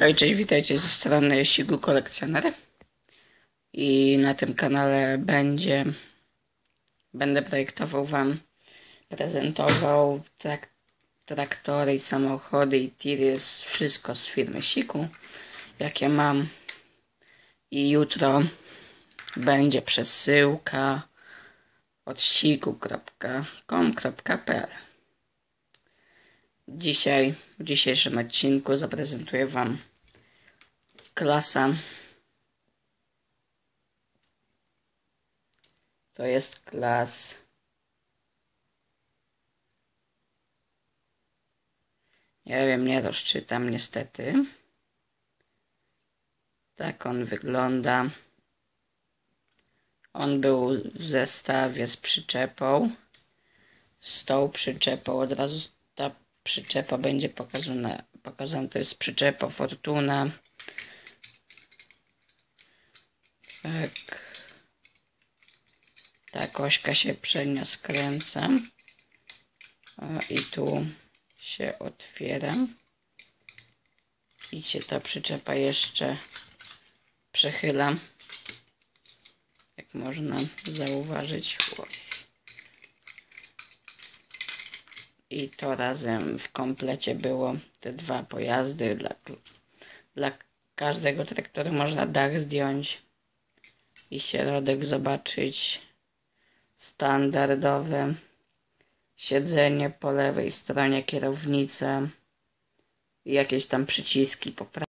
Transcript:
Hej, cześć, witajcie ze strony Sigu Kolekcjoner. I na tym kanale będzie, będę projektował Wam, prezentował trak, traktory samochody i tiry, wszystko z firmy Siku, jakie mam. I jutro będzie przesyłka od siku.com.pl Dzisiaj, w dzisiejszym odcinku zaprezentuję Wam klasa. To jest klas. Nie wiem, nie rozczytam niestety. Tak on wygląda. On był w zestawie z przyczepą. Z tą przyczepą od razu ta przyczepa będzie pokazana. Pokazana to jest przyczepa Fortuna. Tak. Ta kośka się przednia skręca. I tu się otwiera. I się ta przyczepa jeszcze przechyla. Jak można zauważyć. I to razem w komplecie było te dwa pojazdy. Dla, dla każdego traktora można dach zdjąć i środek zobaczyć. Standardowe siedzenie po lewej stronie, kierownica i jakieś tam przyciski po prawej.